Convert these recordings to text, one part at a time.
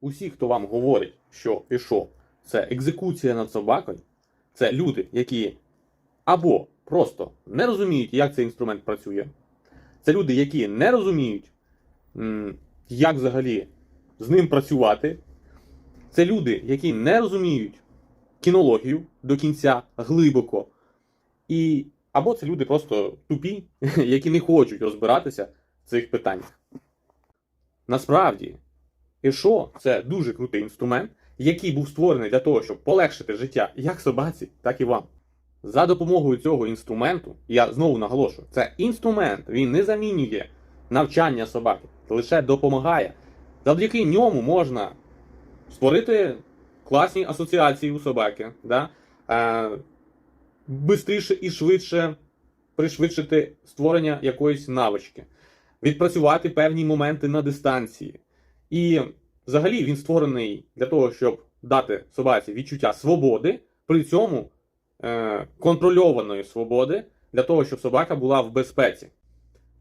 усі, хто вам говорить, що що, це екзекуція над собакою, це люди, які або просто не розуміють, як цей інструмент працює. Це люди, які не розуміють, як взагалі з ним працювати. Це люди, які не розуміють кінологію до кінця глибоко. І або це люди просто тупі, які не хочуть розбиратися в цих питаннях. Насправді, ІШО це дуже крутий інструмент, який був створений для того, щоб полегшити життя як собаці, так і вам. За допомогою цього інструменту, я знову наголошую, це інструмент, він не замінює навчання собаки, лише допомагає. Завдяки ньому можна створити класні асоціації у собаки, да? е, бистріше і швидше пришвидшити створення якоїсь навички, відпрацювати певні моменти на дистанції. І взагалі він створений для того, щоб дати собаці відчуття свободи, при цьому е, контрольованої свободи, для того, щоб собака була в безпеці.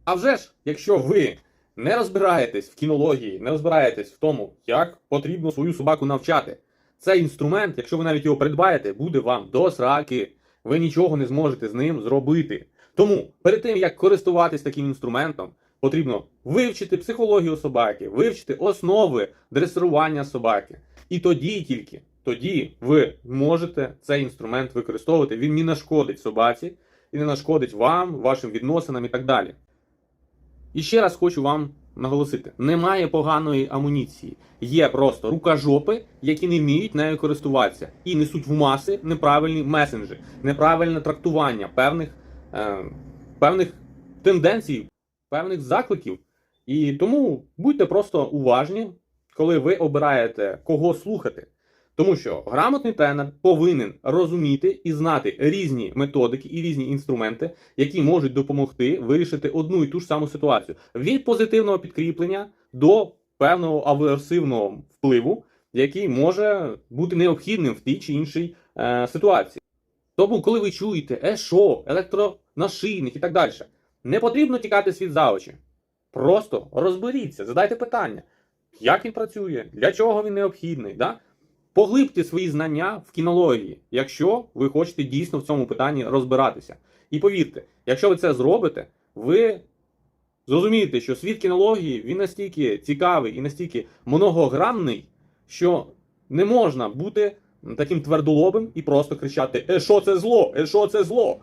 А вже ж, якщо ви не розбираєтесь в кінології, не розбираєтесь в тому, як потрібно свою собаку навчати, цей інструмент, якщо ви навіть його придбаєте, буде вам до сраки. Ви нічого не зможете з ним зробити. Тому перед тим як користуватись таким інструментом, потрібно вивчити психологію собаки, вивчити основи дресирування собаки. І тоді тільки тоді ви можете цей інструмент використовувати. Він не нашкодить собаці і не нашкодить вам, вашим відносинам і так далі. І ще раз хочу вам наголосити: немає поганої амуніції. Є просто рукожопи, які не вміють нею користуватися і несуть в маси неправильні месенджі, неправильне трактування певних, е, певних тенденцій, певних закликів. І тому будьте просто уважні, коли ви обираєте кого слухати. Тому що грамотний тренер повинен розуміти і знати різні методики і різні інструменти, які можуть допомогти вирішити одну і ту ж саму ситуацію від позитивного підкріплення до певного аверсивного впливу, який може бути необхідним в тій чи іншій е, ситуації. Тому, коли ви чуєте ешо, електронашийник і так далі, не потрібно тікати світ за очі. Просто розберіться, задайте питання, як він працює, для чого він необхідний. Да? Поглибте свої знання в кінології, якщо ви хочете дійсно в цьому питанні розбиратися. І повірте, якщо ви це зробите, ви зрозумієте, що світ кінології він настільки цікавий і настільки многогранний, що не можна бути таким твердолобим і просто кричати: Е, що це зло? Е, що це зло?